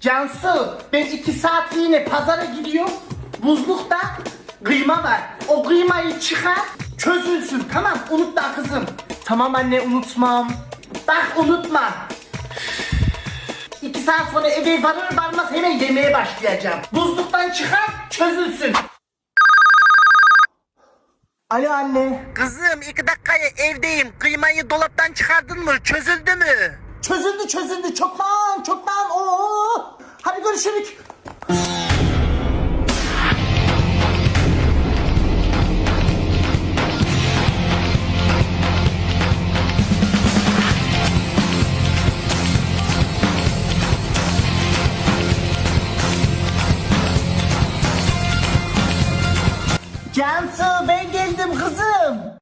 Cansu ben iki saat yine pazara gidiyorum. Buzlukta kıyma var. O kıymayı çıkar çözülsün tamam unutma kızım. Tamam anne unutmam. Bak unutma. İki saat sonra eve varır varmaz hemen yemeğe başlayacağım. Buzluktan çıkar çözülsün. Alo anne. Kızım iki dakikaya evdeyim. Kıymayı dolaptan çıkardın mı? Çözüldü mü? Çözüldü çözüldü çoktan çoktan. Bolşevik. Cansu ben geldim kızım.